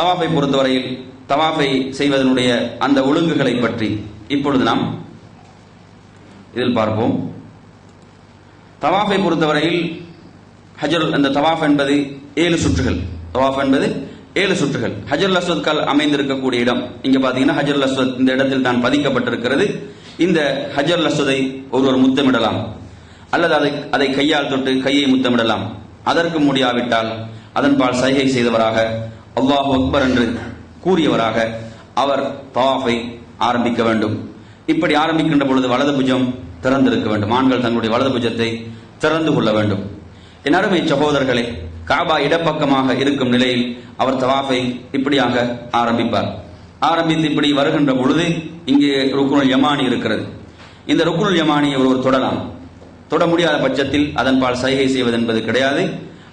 தவாஃபை பொறுத்தவரையில் தவாஃபை செய்வதனுடைய அந்த ஒழுங்குகளை பற்றி இப்பொழுது நாம் இதில் பார்ப்போம். தவாஃபை பொறுத்தவரையில் ஹஜர் அந்த தவாஃப் என்பது ஏழு சுற்றுகள். தவாஃப் என்பது ஏழு சுற்றுகள். ஹஜர் அஸ்வத் கால் அமைந்திருக்கக்கூடிய இடம். இங்க பாத்தீங்கன்னா ஹஜர் அஸ்வத் இந்த இடத்தில் தான் பதிக்கப்பட்டிருக்கிறது. இந்த ஹஜர் அஸ்வதை ஒருவர் முத்தமிடலாம். அல்லது அதை அதை கையால் தொட்டு கையை முத்தமிடலாம். அதற்கு முடியாவிட்டால் அதன்பால் சைகை செய்தவராக அல்லாஹு அக்பர் என்று கூறியவராக அவர் தவாஃபை ஆரம்பிக்க வேண்டும். இப்படி ஆரம்பிக்கின்ற பொழுது வலது புஜம் திறந்திருக்க வேண்டும். ஆண்கள் தங்களுடைய வலது புஜத்தை திறந்து கொள்ள வேண்டும். என் அருமை சகோதரர்களே காபா இடப்பக்கமாக இருக்கும் நிலையில் அவர் தவாஃபை இப்படியாக ஆரம்பிப்பார். ஆரம்பித்து இப்படி வருகின்ற பொழுது இங்கே ருக்குனுல் யமானி இருக்கிறது. இந்த ருக்குனுல் யமானியை ஒருவர் தொடலாம். தொட முடியாத பட்சத்தில் அதன்பால் சைகை செய்வது என்பது கிடையாது.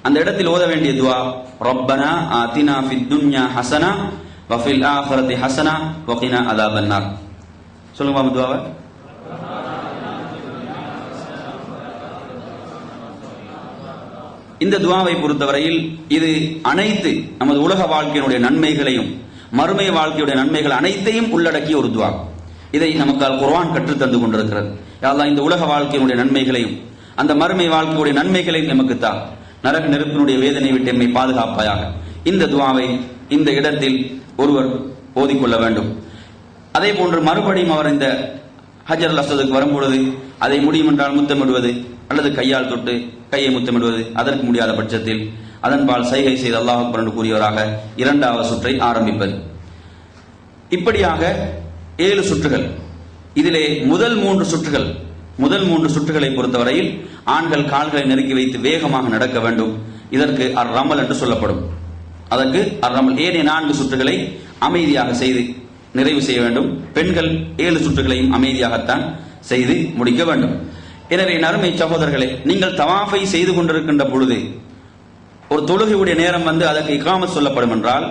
அந்த இடத்தில் ஓத வேண்டிய துவா ரப்பனா ஆதினா ஃபித் துன்யா ஹசனா வஃபில் ஆஹிரத்தி ஹசனா வகினா அதாபன்னார். சொல்லுங்க மாமா துவாவை. இந்த துவாவை பொறுத்தவரையில் இது அனைத்து நமது உலக வாழ்க்கையினுடைய நன்மைகளையும் மறுமை வாழ்க்கையுடைய நன்மைகள் அனைத்தையும் உள்ளடக்கிய ஒரு துவா. இதை நமக்கு அல் கற்றுத் தந்து கொண்டிருக்கிறது. யாரெல்லாம் இந்த உலக வாழ்க்கையினுடைய நன்மைகளையும் அந்த மறுமை வாழ்க்கையுடைய நன்மைகளையும் நமக்கு தான் நரக நெருப்பினுடைய வேதனை விட்டு எம்மை பாதுகாப்பாயாக. இந்த துவாவை இந்த இடத்தில் ஒருவர் ஓதிக்கொள்ள வேண்டும். அதே போன்று மறுபடியும் அவர் இந்த ஹஜர் அல் வரும்பொழுது அதை முடியும் என்றால் முத்தமிடுவது அல்லது கையால் தொட்டு கையை முத்தமிடுவது அதற்கு முடியாத பட்சத்தில் அதன்பால் சைகை செய்து அல்லாஹ் என்று கூறியவராக இரண்டாவது சுற்றை ஆரம்பிப்பது. இப்படியாக ஏழு சுற்றுகள். இதிலே முதல் மூன்று சுற்றுகள் முதல் மூன்று சுற்றுகளை பொறுத்தவரையில் ஆண்கள் கால்களை நெருக்கி வைத்து வேகமாக நடக்க வேண்டும். இதற்கு அர் ரமல் என்று சொல்லப்படும். அதற்கு அர் ரமல் ஏனைய நான்கு சுற்றுகளை அமைதியாக செய்து நிறைவு செய்ய வேண்டும். பெண்கள் ஏழு சுற்றுகளையும் அமைதியாகத்தான் செய்து முடிக்க வேண்டும். எனவே நறுமை சகோதரர்களே நீங்கள் தவாஃபை செய்து கொண்டிருக்கின்ற பொழுது ஒரு தொழுகையுடைய நேரம் வந்து அதற்கு இக்காமல் சொல்லப்படும் என்றால்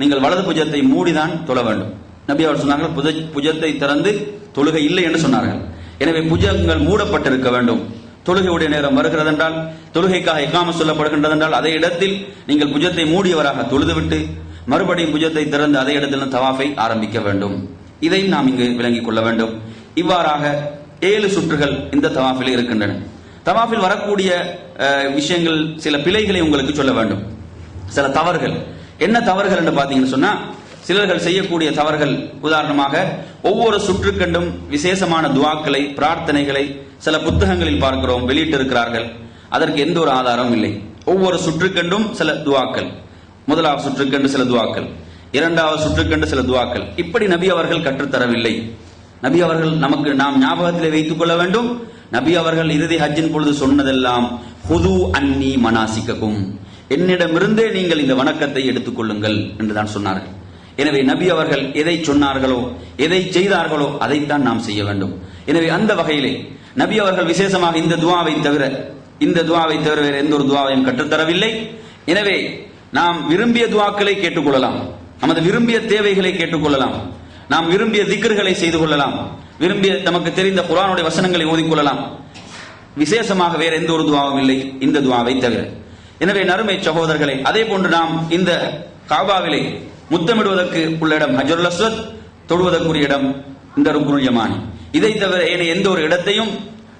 நீங்கள் வலது புஜத்தை மூடிதான் தொழ வேண்டும். நபி அவர் சொன்னார்கள் புஜத்தை திறந்து தொழுகை இல்லை என்று சொன்னார்கள். எனவே புஜங்கள் மூடப்பட்டிருக்க வேண்டும். தொழுகையுடைய நேரம் வருகிறது என்றால் தொழுகைக்காக எக்காம சொல்லப்படுகின்றது என்றால் அதே இடத்தில் நீங்கள் புஜத்தை மூடியவராக தொழுதுவிட்டு மறுபடியும் புஜத்தை திறந்து அதே இடத்தில் தவாஃபை ஆரம்பிக்க வேண்டும். இதையும் நாம் இங்கு விளங்கிக் கொள்ள வேண்டும். இவ்வாறாக ஏழு சுற்றுகள் இந்த தவாஃபில் இருக்கின்றன. தவாஃபில் வரக்கூடிய விஷயங்கள் சில பிழைகளை உங்களுக்கு சொல்ல வேண்டும். சில தவறுகள். என்ன தவறுகள் என்று பாத்தீங்கன்னு சொன்னா சிலர்கள் செய்யக்கூடிய தவறுகள். உதாரணமாக ஒவ்வொரு சுற்றுக்கண்டும் விசேஷமான துவாக்களை பிரார்த்தனைகளை சில புத்தகங்களில் பார்க்கிறோம் வெளியிட்டிருக்கிறார்கள். அதற்கு எந்த ஒரு ஆதாரமும் இல்லை. ஒவ்வொரு சுற்றுக்கண்டும் சில துவாக்கள். முதலாவது சுற்றுக்கண்டு சில துவாக்கள். இரண்டாவது சுற்றுக்கண்டு சில துவாக்கள். இப்படி நபி அவர்கள் கற்றுத்தரவில்லை. நபி அவர்கள் நமக்கு நாம் ஞாபகத்தில் வைத்துக் கொள்ள வேண்டும். நபி அவர்கள் இறுதி ஹஜ்ஜின் பொழுது சொன்னதெல்லாம் ஹுது அன்னி மனாசிக்கக்கும் என்னிடமிருந்தே நீங்கள் இந்த வணக்கத்தை எடுத்துக்கொள்ளுங்கள் என்றுதான் சொன்னார்கள். எனவே நபி அவர்கள் எதை சொன்னார்களோ எதை செய்தார்களோ அதைத்தான் நாம் செய்ய வேண்டும். எனவே அந்த வகையிலே நபி அவர்கள் விசேஷமாக இந்த துவாவை தவிர இந்த துவாவை தவிர வேறு எந்த ஒரு துவாவையும் கற்றுத்தரவில்லை. எனவே நாம் விரும்பிய துவாக்களை கேட்டுக்கொள்ளலாம். நமது விரும்பிய தேவைகளை கேட்டுக்கொள்ளலாம். நாம் விரும்பிய திக்கர்களை செய்து கொள்ளலாம். விரும்பிய நமக்கு தெரிந்த குரானுடைய வசனங்களை ஓதிக்கொள்ளலாம் விசேஷமாக வேற எந்த ஒரு துவாவும் இல்லை இந்த துவாவை தவிர. எனவே நறுமை சகோதரர்களே அதே போன்று நாம் இந்த காபாவிலே முத்தமிடுவதற்கு உள்ள இடம் ஹஜருல் அஸ்வத் தொடுவதற்குரிய இடம் இந்த ருக்குனுல் யமானி. இதை தவிர ஏனைய எந்த ஒரு இடத்தையும்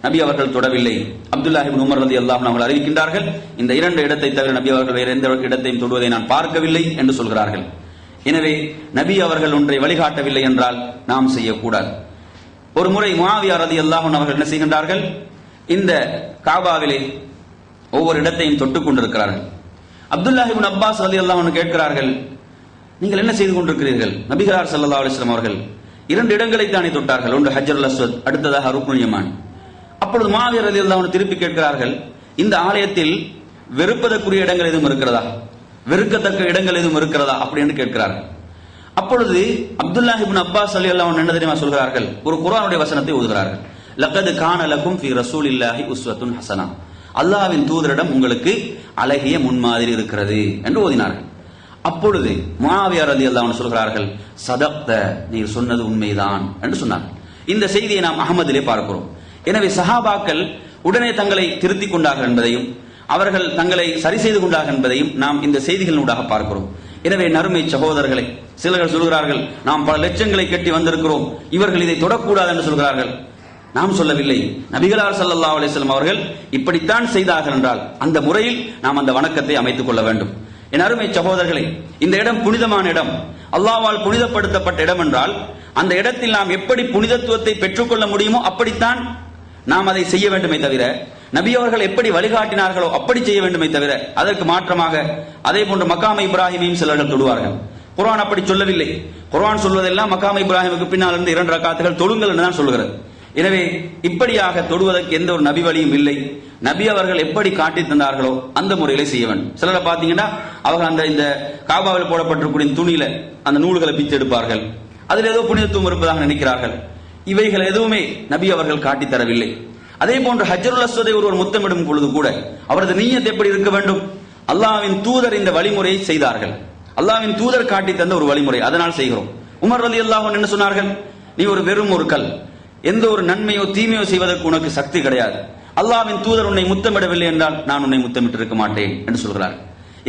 நபி அவர்கள் தொடவில்லை. அப்துல்லாஹி உமர் ரதி அல்லாஹ் அவர்கள் அறிவிக்கின்றார்கள் இந்த இரண்டு இடத்தை தவிர நபி அவர்கள் வேறு எந்த இடத்தையும் தொடுவதை நான் பார்க்கவில்லை என்று சொல்கிறார்கள். எனவே நபி அவர்கள் ஒன்றை வழிகாட்டவில்லை என்றால் நாம் செய்யக்கூடாது. ஒரு முறை முஆவியா ரதி அல்லாஹன் அவர்கள் என்ன செய்கின்றார்கள் இந்த காபாவிலே ஒவ்வொரு இடத்தையும் தொட்டுக் கொண்டிருக்கிறார்கள். அப்துல்லாஹிபின் அப்பாஸ் ரதி அல்லாஹ் கேட்கிறார்கள் நீங்கள் என்ன செய்து கொண்டிருக்கிறீர்கள்? நபிகளார் சல்லா அலிஸ்லாம் அவர்கள் இரண்டு இடங்களை தானே தொட்டார்கள். ஒன்று ஹஜர் அஸ்வத் அடுத்ததாக ருக்னுல் யமான். அப்பொழுது மாவியர் ரதி அல்லாஹ் திருப்பி கேட்கிறார்கள் இந்த ஆலயத்தில் வெறுப்பதற்குரிய இடங்கள் எதுவும் இருக்கிறதா? வெறுக்கத்தக்க இடங்கள் எதுவும் இருக்கிறதா? அப்படின்னு கேட்கிறார்கள். அப்பொழுது அப்துல்லா இப்னு அப்பாஸ் அலி அல்லா என்ன தெரியுமா சொல்கிறார்கள்? ஒரு குரானுடைய வசனத்தை ஓதுகிறார்கள். லக்கது கான லக்கும் ஃபி ரசூலில்லாஹி உஸ்வத்துன் ஹசனா. அல்லாஹ்வின் தூதரிடம் உங்களுக்கு அழகிய முன்மாதிரி இருக்கிறது என்று ஓதினார்கள். அப்பொழுது மாவியார் அலி அல்லாஹ் சொல்கிறார்கள் சதப்த நீர் சொன்னது உண்மைதான் என்று சொன்னார்கள். இந்த செய்தியை நாம் அகமதிலே பார்க்கிறோம். எனவே சஹாபாக்கள் உடனே தங்களை திருத்திக் கொண்டார்கள் என்பதையும் அவர்கள் தங்களை சரி செய்து கொண்டார்கள் என்பதையும் நாம் இந்த செய்திகளினூடாக பார்க்கிறோம். எனவே நறுமை சகோதரர்களை சிலர்கள் சொல்கிறார்கள் நாம் பல லட்சங்களை கட்டி வந்திருக்கிறோம் இவர்கள் இதை தொடக்கூடாது என்று சொல்கிறார்கள். நாம் சொல்லவில்லை. நபிகளார் சல்லா அலைஹி அவர்கள் இப்படித்தான் செய்தார்கள் என்றால் அந்த முறையில் நாம் அந்த வணக்கத்தை அமைத்துக் கொள்ள வேண்டும். என் அருமை சகோதரர்களே இந்த இடம் புனிதமான இடம். அல்லாவால் புனிதப்படுத்தப்பட்ட இடம் என்றால் அந்த இடத்தில் நாம் எப்படி புனிதத்துவத்தை பெற்றுக்கொள்ள முடியுமோ அப்படித்தான் நாம் அதை செய்ய வேண்டுமே தவிர நபி அவர்கள் எப்படி வழிகாட்டினார்களோ அப்படி செய்ய வேண்டுமே தவிர அதற்கு மாற்றமாக அதே போன்று மக்காம இப்ராஹிமையும் சிலர்கள் தொடுவார்கள். குரான் அப்படி சொல்லவில்லை. குரான் சொல்வதெல்லாம் மக்காம இப்ராஹிமுக்கு பின்னால் இருந்து இரண்டு ரக்காத்துகள் தொழுங்கள் என்று தான் சொல்கிறது. எனவே இப்படியாக தொடுவதற்கு எந்த ஒரு நபி வழியும் இல்லை. நபி அவர்கள் எப்படி காட்டி தந்தார்களோ அந்த முறையிலே செய்ய வேண்டும். சிலரை பார்த்தீங்கன்னா அவர்கள் அந்த இந்த காபாவில் போடப்பட்டிருக்கூடிய துணியில அந்த நூல்களை பித்து எடுப்பார்கள். அதில் ஏதோ புனிதத்துவம் இருப்பதாக நினைக்கிறார்கள். இவைகள் எதுவுமே நபி அவர்கள் காட்டி தரவில்லை. அதே போன்று ஹஜருல் அஸ்வதை ஒருவர் முத்தமிடும் பொழுது கூட அவரது நீயத் எப்படி இருக்க வேண்டும்? அல்லாவின் தூதர் இந்த வழிமுறையை செய்தார்கள். அல்லாவின் தூதர் காட்டி தந்த ஒரு வழிமுறை அதனால் செய்கிறோம். உமர் அலி அல்லாஹ் என்ன சொன்னார்கள் நீ ஒரு வெறும் ஒரு கல். எந்த ஒரு நன்மையோ தீமையோ செய்வதற்கு உனக்கு சக்தி கிடையாது. அல்லாஹ்வின் தூதர் உன்னை முத்தமிடவில்லை என்றால் நான் உன்னை முத்தமிட்டிருக்க மாட்டேன் என்று சொல்கிறார்.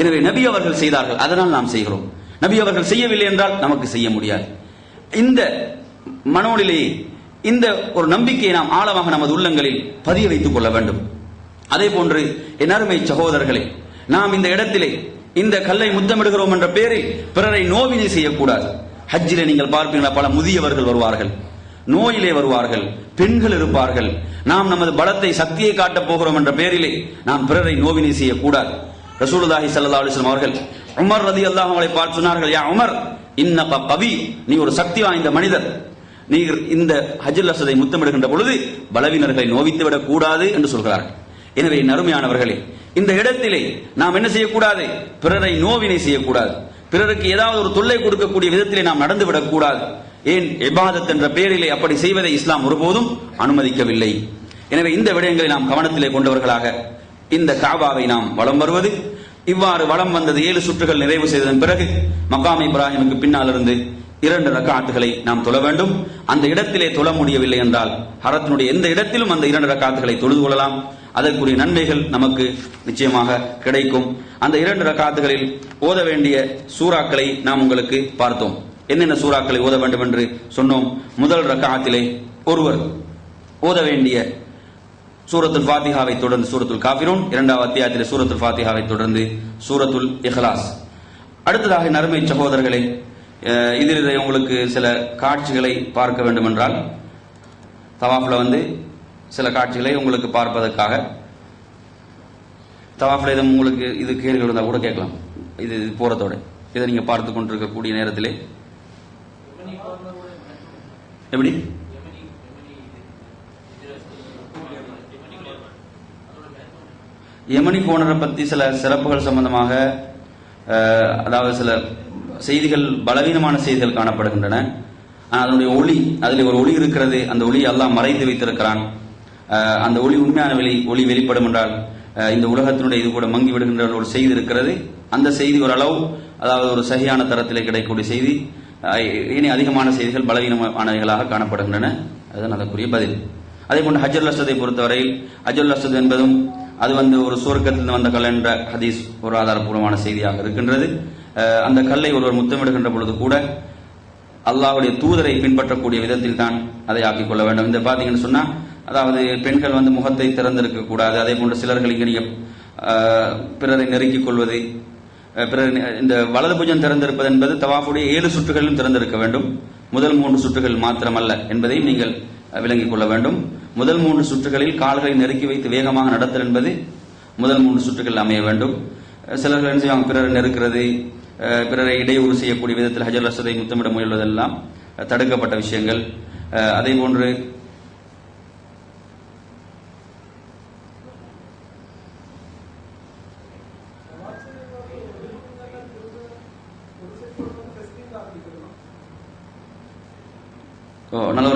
எனவே நபி அவர்கள் செய்தார்கள் அதனால் நாம் செய்கிறோம். நபி அவர்கள் செய்யவில்லை என்றால் நமக்கு செய்ய முடியாது. இந்த மனோநிலையை இந்த ஒரு நம்பிக்கையை நாம் ஆழமாக நமது உள்ளங்களில் பதிய வைத்துக் கொள்ள வேண்டும். அதே போன்று என் அருமை சகோதரர்களே நாம் இந்த இடத்திலே இந்த கல்லை முத்தமிடுகிறோம் என்ற பெயரில் பிறரை நோவினை செய்யக்கூடாது. ஹஜ்ஜிலே நீங்கள் பார்ப்பீங்களா பல முதியவர்கள் வருவார்கள். நோயிலே வருவார்கள் பெண்கள் இருப்பார்கள். நாம் நமது பலத்தை சக்தியை காட்டப் போகிறோம் என்ற பெயரிலே நாம் பிறரை நோவினை செய்யக்கூடாது. ரசூலுதாஹி சல்லா அலிஸ்லாம் அவர்கள் உமர் நதிகள் அவளை பார்த்து சொன்னார்கள் யா உமர் இன்னக கவி நீ ஒரு சக்தி வாய்ந்த மனிதர். நீர் இந்த ஹஜ்ஜுல் அஸ்வதை முத்தமிடுகின்ற பொழுது பலவீனர்களை நோவித்து விடக் கூடாது என்று சொல்கிறார்கள். எனவே நறுமையானவர்களே இந்த இடத்திலே நாம் என்ன செய்யக்கூடாது? பிறரை நோவினை செய்யக்கூடாது. பிறருக்கு ஏதாவது ஒரு தொல்லை கொடுக்கக்கூடிய விதத்திலே நாம் நடந்து விடக்கூடாது ஏன் இபாதத் என்ற பெயரிலே அப்படி செய்வதை இஸ்லாம் ஒருபோதும் அனுமதிக்கவில்லை. எனவே இந்த விடயங்களை நாம் கவனத்திலே கொண்டவர்களாக இந்த காபாவை நாம் வலம் வருவது இவ்வாறு வளம் வந்தது ஏழு சுற்றுகள் நிறைவு செய்ததன் பிறகு மகாம் இப்ராஹிமுக்கு பின்னால் இருந்து இரண்டு ரக்காத்துகளை நாம் தொழ வேண்டும். அந்த இடத்திலே தொழ முடியவில்லை என்றால் ஹரத்தினுடைய எந்த இடத்திலும் அந்த இரண்டு ரக்காத்துகளை தொழுது கொள்ளலாம். அதற்குரிய நன்மைகள் நமக்கு நிச்சயமாக கிடைக்கும். அந்த இரண்டு ரக்காத்துகளில் ஓத வேண்டிய சூறாக்களை நாம் உங்களுக்கு பார்த்தோம். என்னென்ன சூறாக்களை ஓத வேண்டும் என்று சொன்னோம். முதல் ரக்காத்திலே ஒருவர் ஓத வேண்டிய சூரத்துல் ஃபாத்திஹாவை தொடர்ந்து சூரத்துல் காபிரோன் இரண்டாவது அத்தியாயத்தில் சூரத்துல் ஃபாத்திஹாவை தொடர்ந்து சூரத்துல் இஹ்லாஸ். அடுத்ததாக நறுமை சகோதரர்களே இதில் உங்களுக்கு சில காட்சிகளை பார்க்க வேண்டும் என்றால் தவாஃபில் வந்து சில காட்சிகளை உங்களுக்கு பார்ப்பதற்காக தவாஃபில் இது உங்களுக்கு இது கேள்வி இருந்தால் கூட கேட்கலாம். இது இது போறதோட. இதை நீங்க பார்த்து கொண்டிருக்கக்கூடிய நேரத்திலே எப்படி? யமனி கோணரை பற்றி சில சிறப்புகள் சம்பந்தமாக அதாவது சில செய்திகள் பலவீனமான செய்திகள் காணப்படுகின்றன. ஆனால் அதனுடைய ஒளி அதில் ஒரு ஒளி இருக்கிறது. அந்த ஒளி எல்லாம் மறைந்து வைத்திருக்கிறான். அந்த ஒளி உண்மையான வெளி ஒளி வெளிப்படும் என்றால் இந்த உலகத்தினுடைய இது கூட மங்கி விடுகின்ற ஒரு செய்தி இருக்கிறது. அந்த செய்தி ஓரளவு அதாவது ஒரு சரியான தரத்திலே கிடைக்கக்கூடிய செய்தி. இனி அதிகமான செய்திகள் பலவீனமானவைகளாக காணப்படுகின்றன. அதுதான் அதற்குரிய பதில். அதே போன்று ஹஜ்ஜுல் அஸ்வதை பொறுத்தவரையில் ஹஜ்ஜுல் அஸ்வத் என்பதும் அது வந்து ஒரு சுவர்க்கத்திலிருந்து வந்த கல் என்ற ஹதீஸ் ஒரு ஆதாரப்பூர்வமான செய்தியாக இருக்கின்றது. அந்த கல்லை ஒருவர் முத்தமிடுகின்ற பொழுது கூட அல்லாஹுடைய தூதரை பின்பற்றக்கூடிய விதத்தில் தான் அதை ஆக்கிக் கொள்ள வேண்டும். இந்த பாத்தீங்கன்னு சொன்னா அதாவது பெண்கள் வந்து முகத்தை திறந்திருக்க கூடாது அதே போன்று சிலர்கள் இங்கே பிறரை நெருக்கிக் கொள்வது அஹ், இந்த வலது புஜம் திறந்திருப்பது என்பது தவாஃபுடைய ஏழு சுற்றுகளிலும் திறந்திருக்க வேண்டும். முதல் மூன்று சுற்றுகள் மாத்திரமல்ல என்பதையும் நீங்கள் விளங்கிக் கொள்ள வேண்டும். முதல் மூன்று சுற்றுகளில் கால்களை நெருக்கி வைத்து வேகமாக நடத்தல் என்பது முதல் மூன்று சுற்றுகள் அமைய வேண்டும். சிலர்கள் என்ன செய்வாங்க? பிறரை நெருக்கிறது பிறரை இடையூறு செய்யக்கூடிய விதத்தில் ஹஜர் அஸ்வதை முத்தமிட முயல்வதெல்லாம் தடுக்கப்பட்ட விஷயங்கள். அதே போன்று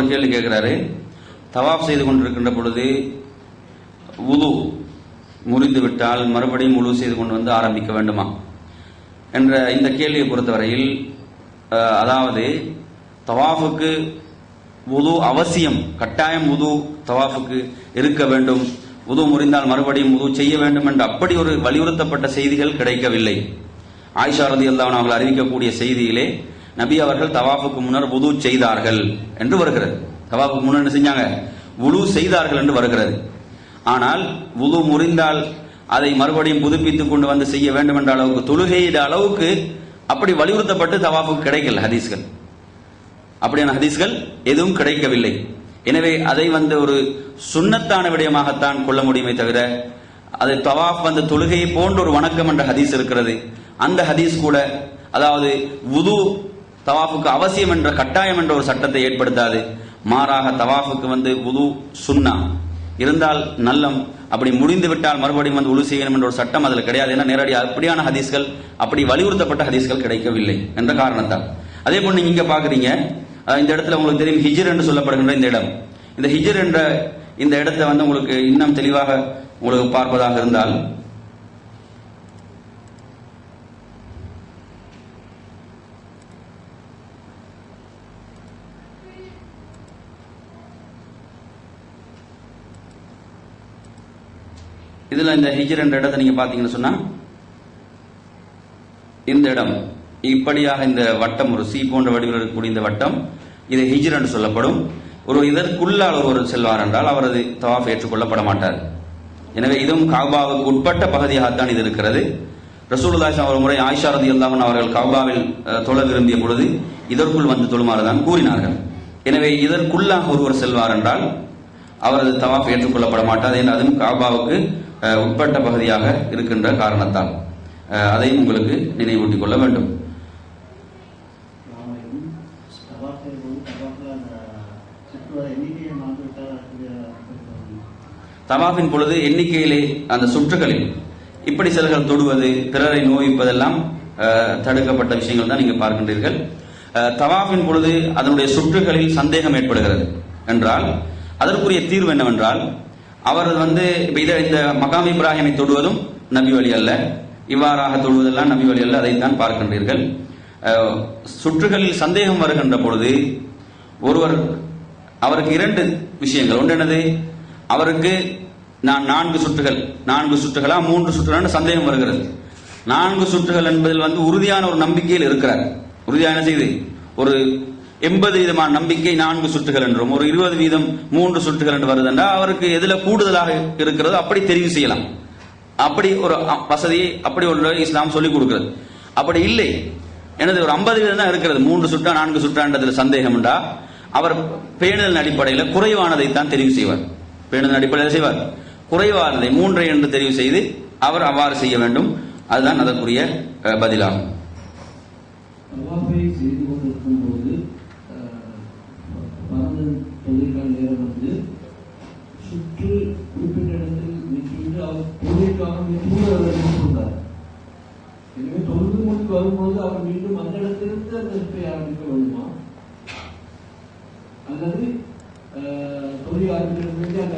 ஒரு கேள்வி கேட்கிறாரு. தவாப் செய்து கொண்டிருக்கின்ற பொழுது உது முறிந்து விட்டால் மறுபடியும் உழு செய்து கொண்டு வந்து ஆரம்பிக்க வேண்டுமா? என்ற இந்த கேள்வியை பொறுத்தவரையில் அதாவது தவாஃபுக்கு உது அவசியம் கட்டாயம் உது தவாஃபுக்கு இருக்க வேண்டும். உது முறிந்தால் மறுபடியும் உது செய்ய வேண்டும் என்று அப்படி ஒரு வலியுறுத்தப்பட்ட செய்திகள் கிடைக்கவில்லை. ஆயிஷா ரதி அவர்கள் அறிவிக்கக்கூடிய செய்தியிலே நபி அவர்கள் தவாஃபுக்கு முன்னர் வுது செய்தார்கள் என்று வருகிறது. தவாஃபுக்கு முன்னர் என்ன செஞ்சாங்க? உலு செய்தார்கள் என்று வருகிறது. ஆனால் வுது முறிந்தால் அதை மறுபடியும் புதுப்பித்துக் கொண்டு வந்து செய்ய வேண்டும் என்ற அளவுக்கு தொழுகையிட அளவுக்கு அப்படி வலியுறுத்தப்பட்டு தவாஃபுக்கு கிடைக்கல ஹதீஸ்கள். அப்படியான ஹதீஸ்கள் எதுவும் கிடைக்கவில்லை. எனவே அதை வந்து ஒரு சுண்ணத்தான விடயமாகத்தான் கொள்ள முடியுமே தவிர அது தவாஃப் வந்து தொழுகையை போன்ற ஒரு வணக்கம் என்ற ஹதீஸ் இருக்கிறது. அந்த ஹதீஸ் கூட அதாவது உது தவாஃபுக்கு அவசியம் என்ற கட்டாயம் என்ற ஒரு சட்டத்தை ஏற்படுத்தாது. மாறாக தவாஃபுக்கு வந்து உது சுண்ணா இருந்தால் நல்லம். அப்படி முடிந்து விட்டால் மறுபடியும் வந்து உழு செய்யணும் என்ற ஒரு சட்டம் அதில் கிடையாது. ஏன்னா நேரடி அப்படியான ஹதீஸ்கள் அப்படி வலியுறுத்தப்பட்ட ஹதீஸ்கள் கிடைக்கவில்லை என்ற காரணத்தால். அதே போல் நீங்க இங்க பாக்குறீங்க இந்த இடத்துல உங்களுக்கு தெரியும் ஹிஜர் என்று சொல்லப்படுகின்ற இந்த இடம். இந்த ஹிஜர் என்ற இந்த இடத்தை வந்து உங்களுக்கு இன்னும் தெளிவாக உங்களுக்கு பார்ப்பதாக இருந்தால் இதுல இந்த ஹிஜர் என்ற இடத்தை நீங்க பாத்தீங்கன்னு சொன்னா இந்த இடம் இப்படியாக இந்த வட்டம் ஒரு சி போன்ற வடிவில் இருக்கக்கூடிய இந்த வட்டம் இது ஹிஜர் என்று சொல்லப்படும். ஒரு இதற்குள்ளால் ஒருவர் செல்வார் என்றால் அவரது தவாஃப் ஏற்றுக்கொள்ளப்பட மாட்டார். எனவே இதுவும் காபாவுக்கு உட்பட்ட பகுதியாகத்தான் இது இருக்கிறது. ரசூலுல்லாஹி ஒரு முறை ஆயிஷா அல்லாமன் அவர்கள் காபாவில் தொழ விரும்பிய பொழுது இதற்குள் வந்து தொழுமாறு தான் கூறினார்கள். எனவே இதற்குள்ளாக ஒருவர் செல்வார் என்றால் அவரது தவாஃப் ஏற்றுக்கொள்ளப்பட மாட்டார் என்று அதுவும் காபாவுக்கு உட்பட்ட பகுதியாக இருக்கின்ற காரணத்தால். அதையும் உங்களுக்கு நினைவூட்டிக் கொள்ள வேண்டும். தவாஃபின் பொழுது எண்ணிக்கையிலே அந்த சுற்றுகளில் இப்படி சிலர்கள் தொடுவது பிறரை நோய்ப்பதெல்லாம் தடுக்கப்பட்ட விஷயங்கள் தான் நீங்க பார்க்கின்றீர்கள். தவாஃபின் பொழுது அதனுடைய சுற்றுகளில் சந்தேகம் ஏற்படுகிறது. என்றால் அதற்குரிய தீர்வு என்னவென்றால் அவர் வந்து இதை இந்த மகாம் இப்ராஹிமை தொடுவதும் நபி வழி அல்ல. இவ்வாறாக தொடுவதெல்லாம் நபி வழி அல்ல அதைத்தான் பார்க்கின்றீர்கள். சுற்றுகளில் சந்தேகம் வருகின்ற பொழுது ஒருவர் அவருக்கு இரண்டு விஷயங்கள். ஒன்று என்னது? அவருக்கு நான் நான்கு சுற்றுகள் நான்கு சுற்றுகளா மூன்று சுற்றுகளான சந்தேகம் வருகிறது. நான்கு சுற்றுகள் என்பதில் வந்து உறுதியான ஒரு நம்பிக்கையில் இருக்கிறார். உறுதியான செய்தி? ஒரு எண்பது விதமான நம்பிக்கை நான்கு சுற்றுகள் என்றும் ஒரு இருபது வீதம் மூன்று சுற்றுகள் என்று வருதுன்றா அவருக்கு எதுல கூடுதலாக இருக்கிறதோ அப்படி தெரிவு செய்யலாம். அப்படி ஒரு வசதியை அப்படி ஒரு இஸ்லாம் சொல்லிக் கொடுக்கிறது. அப்படி இல்லை. எனது ஒரு ஐம்பது வீதம் தான் இருக்கிறது. மூன்று சுற்றா நான்கு சுற்றான்றதுல சந்தேகம் உண்டா? அவர் பேணுதல் அடிப்படையில் குறைவானதை தான் தெரிவு செய்வார். பேணுதல் அடிப்படையில் செய்வார்? குறைவானதை மூன்றை என்று தெரிவு செய்து அவர் அவ்வாறு செய்ய வேண்டும். அதுதான் அதற்குரிய பதிலாகும் தவாஃபை செய்து கொண்டிருக்கும் போது பரந்த தொழில்கள் நேரம் வந்து சுற்று குறிப்பிட்ட இடத்தில் நிற்கின்ற அவர் தொழிலுக்காக தூர கொண்டார் எனவே தொழுது முடிந்து வரும்போது அவர் மீண்டும் அந்த சுற்றை ஆரம்பிக்க வேண்டுமா அல்லது தொழில் அந்த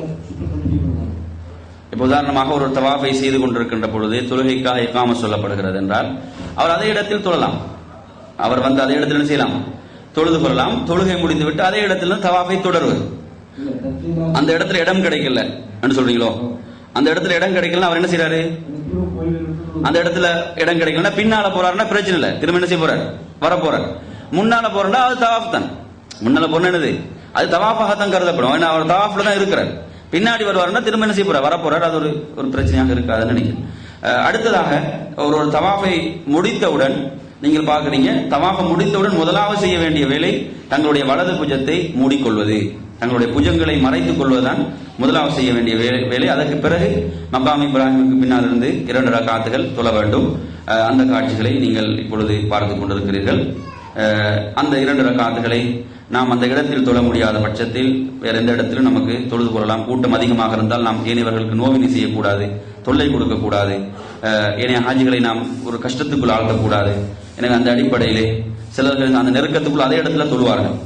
இப்போ உதாரணமாக ஒரு தவாஃபை செய்து கொண்டிருக்கின்ற பொழுது தொழுகைக்காக இக்காம சொல்லப்படுகிறது என்றால் அவர் அதே இடத்தில் தொழலாம். அவர் வந்து அதே இடத்தில் செய்யலாம்? தொழுது கொள்ளலாம். தொழுகை முடிந்துவிட்டு அதே இடத்துல தவாஃபை தொடருவது தற்செயலாக அந்த இடத்துல இடம் கிடைக்கல. என்று சொல்றீங்களோ? அந்த இடத்துல இடம் கிடைக்கல அவர் என்ன செய்யறாரு அந்த இடத்துல இடம் கிடைக்கலன்னா பின்னால போறாருன்னா பிரச்சனை இல்லை. திரும்ப என்ன செய்ய போறாரு? வர போறாரு. முன்னால போறா அது தவாஃப் தான் முன்னால போனா என்னது? அது தவாஃபாகத்தான் கருதப்படும். ஏன்னா அவர் தவாஃப்ல தான் இருக்கிறார். பின்னாடி வருவாருன்னா திரும்ப என்ன செய்ய போறார்? வர போறாரு. அது ஒரு ஒரு பிரச்சனையாக இருக்காதுன்னு நினைக்கிறேன். அடுத்ததாக ஒரு ஒரு தவாஃபை முடித்தவுடன் நீங்கள் பார்க்குறீங்க தவாஃபை முடித்தவுடன் முதலாவது செய்ய வேண்டிய வேலை தங்களுடைய வலது புஜத்தை மூடிக்கொள்வது. தங்களுடைய புஜங்களை மறைத்துக் கொள்வதுதான் முதலாவது செய்ய வேண்டிய வேலை வேலை. அதற்கு பிறகு மக்காம் இப்ராஹிமுக்கு பின்னால் இருந்து இரண்டு ரகாத்துகள் தொழ வேண்டும். அந்த காட்சிகளை நீங்கள் இப்பொழுது பார்த்து கொண்டிருக்கிறீர்கள். அந்த இரண்டு ரகாத்துகளை நாம் அந்த இடத்தில் தொழ முடியாத பட்சத்தில் வேற எந்த இடத்திலும் நமக்கு தொழுது கொள்ளலாம். கூட்டம் அதிகமாக இருந்தால் நாம் ஏனையவர்களுக்கு நோவினை செய்யக்கூடாது தொல்லை கொடுக்கக்கூடாது. ஏனைய ஹாஜிகளை நாம் ஒரு கஷ்டத்துக்குள் ஆழ்த்தக்கூடாது. எனவே அந்த அடிப்படையிலே சிலர்கள் அந்த நெருக்கத்துக்குள் அதே இடத்துல தொழுவார்கள்.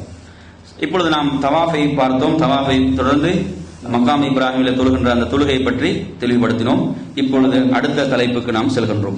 இப்பொழுது நாம் தவாஃபை பார்த்தோம். தவாஃபை தொடர்ந்து மக்காம் இப்ராஹிமில் தொழுகின்ற அந்த தொழுகை பற்றி தெளிவுபடுத்தினோம். இப்பொழுது அடுத்த தலைப்புக்கு நாம் செல்கின்றோம்.